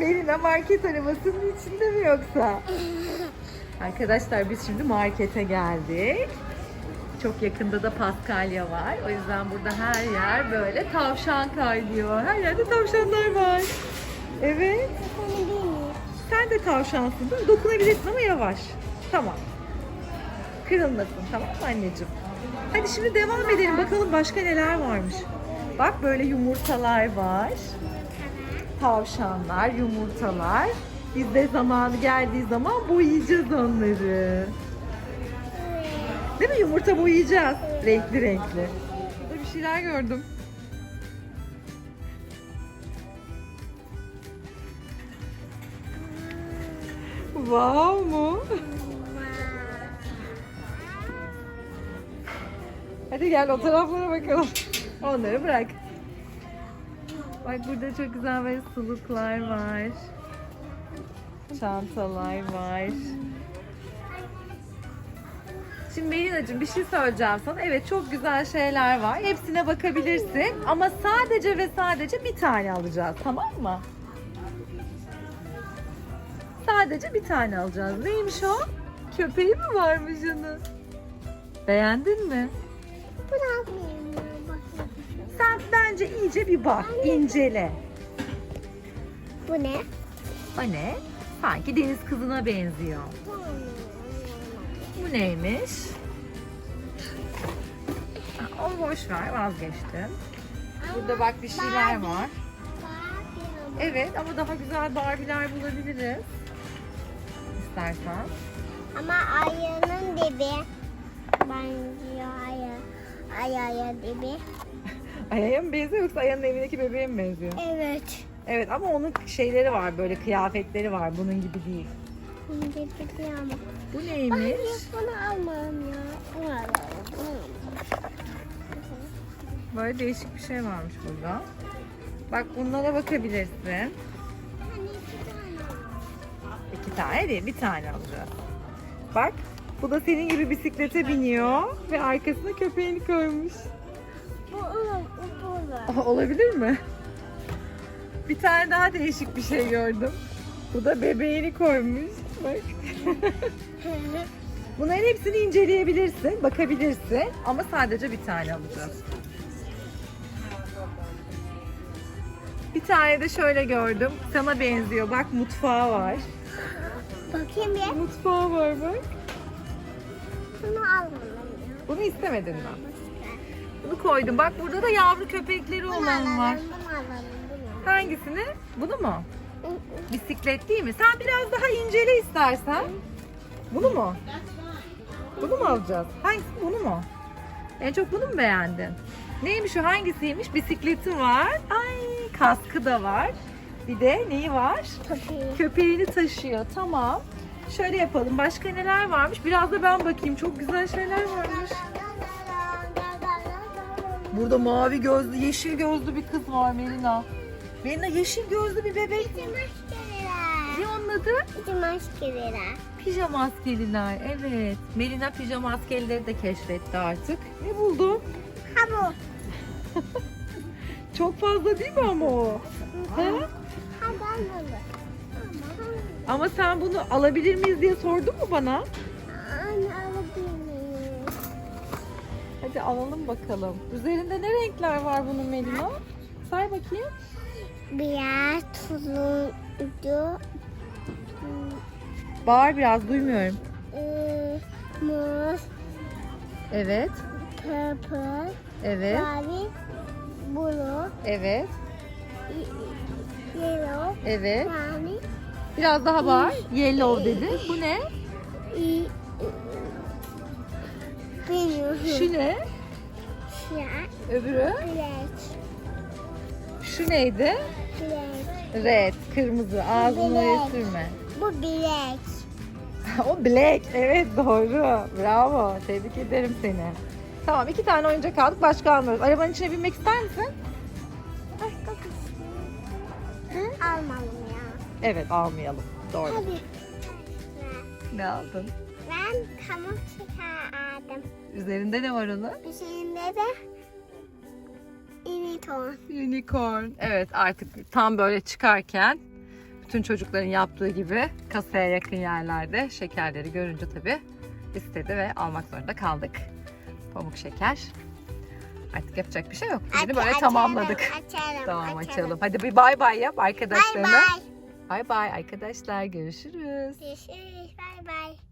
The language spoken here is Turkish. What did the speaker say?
Melina market arabasının içinde mi yoksa? Arkadaşlar biz şimdi markete geldik. Çok yakında da Paskalya var. O yüzden burada her yer böyle tavşan kaynıyor. Her yerde tavşanlar var. Evet. Sen de tavşansın değil mi? Dokunabilirsin ama yavaş. Tamam. Kırılmasın tamam mı anneciğim? Hadi şimdi devam edelim. Bakalım başka neler varmış. Bak böyle yumurtalar var. Tavşanlar, yumurtalar. Biz de zamanı geldiği zaman boyayacağız onları. Değil mi? Yumurta boyayacağız. Renkli renkli. Burada bir şeyler gördüm. Wow mu? Hadi gel o taraflara bakalım. Onları bırak. Bak burada çok güzel böyle suluklar var. Çantalar var. Şimdi Melina'cığım bir şey söyleyeceğim sana. Evet çok güzel şeyler var. Hepsine bakabilirsin. Ama sadece ve sadece bir tane alacağız. Tamam mı? Sadece bir tane alacağız. Neymiş o? Köpeği mi varmış onun? Beğendin mi? Bırakmayayım. Sen bence iyice bir bak, incele. Bu ne? O ne? Sanki deniz kızına benziyor. Bu neymiş? Ha, onu boş ver, vazgeçtim. Burada bak bir şeyler var. Evet ama daha güzel Barbie'ler bulabiliriz. İstersen. Ama ayının dibi benziyor ayı. Ay ayı dibi. Aya'ya mı benziyor yoksa Aya'nın evindeki bebeğe mi benziyor? Evet. Evet ama onun şeyleri var, böyle kıyafetleri var. Bunun gibi değil. Dibi ama. Bu Ben neymiş? hiç bunu almam ya. Bunu alalım. Bunu alalım. Böyle değişik bir şey varmış burada. Bak bunlara bakabilirsin. Hani iki tane alalım. İki tane değil, bir tane alacağız. Bak, bu da senin gibi bisiklete biniyor ve arkasına köpeğini koymuş. Bu olur. Olabilir mi? Bir tane daha değişik bir şey gördüm. Bu da bebeğini koymuş. Bak. Bunların hepsini inceleyebilirsin, bakabilirsin ama sadece bir tane alacağız. Bir tane de şöyle gördüm. Sana benziyor. Bak mutfağı var. Bakayım bir. Mutfağı var bak. Bunu almadım. Bunu istemedin mi? Bunu koydum. Bak burada da yavru köpekleri Bunu olan alalım, var. bunu alalım, bunu. Hangisini? Bunu mu? Bisiklet değil mi? Sen biraz daha incele istersen. Bunu mu? Bunu mu alacağız? Hangisi? Bunu mu? En çok bunu mu beğendin? Neymiş o? Hangisiymiş? Bisikleti var. Ay kaskı da var. Bir de neyi var? Köpeği. Köpeğini taşıyor. Tamam. Şöyle yapalım. Başka neler varmış? Biraz da ben bakayım. Çok güzel şeyler varmış. Burada mavi gözlü, yeşil gözlü bir kız var Melina. Melina yeşil gözlü bir bebek. Ne onun adı? Bizim maskeler. Pijama askeriler. Evet. Melina pijama askerileri de keşfetti artık. Ne buldu? Ha bu. Çok fazla değil mi ama o? Ha? Ama sen bunu alabilir miyiz diye sordun mu bana? Hadi alalım bakalım. Üzerinde ne renkler var bunun Melina? Say bakayım. Beyaz, turuncu, Bağır biraz duymuyorum. ıı, muz, Evet. purple, Evet. mavi, blue, Evet. yellow, Evet. mavi, Biraz daha bağır. Yellow dedi. Bu ne? Şu ne? Siyah, Öbürü? black, Şu neydi? black. Red. Kırmızı. Ağzını Black. sürme. Bu black. o black. Evet doğru. Bravo. Tebrik ederim seni. Tamam iki tane oyuncak aldık. Başka almıyoruz. Arabanın içine binmek ister misin? Almalım ya. Evet almayalım. Doğru. Hadi. Ne aldın? Ben pamuk çıkardım. Üzerinde ne var onun? Üzerinde de unicorn. Unicorn. Evet artık tam böyle çıkarken Bütün çocukların yaptığı gibi kasaya yakın yerlerde şekerleri görünce tabii istedi ve almak zorunda kaldık. Pamuk şeker. Artık yapacak bir şey yok. Aç- böyle açalım, tamamladık. Açalım, Tamam açalım. Hadi bir bay bay yap Bay arkadaşlarına. bay. Bay bay arkadaşlar görüşürüz. Görüşürüz. Bay bay.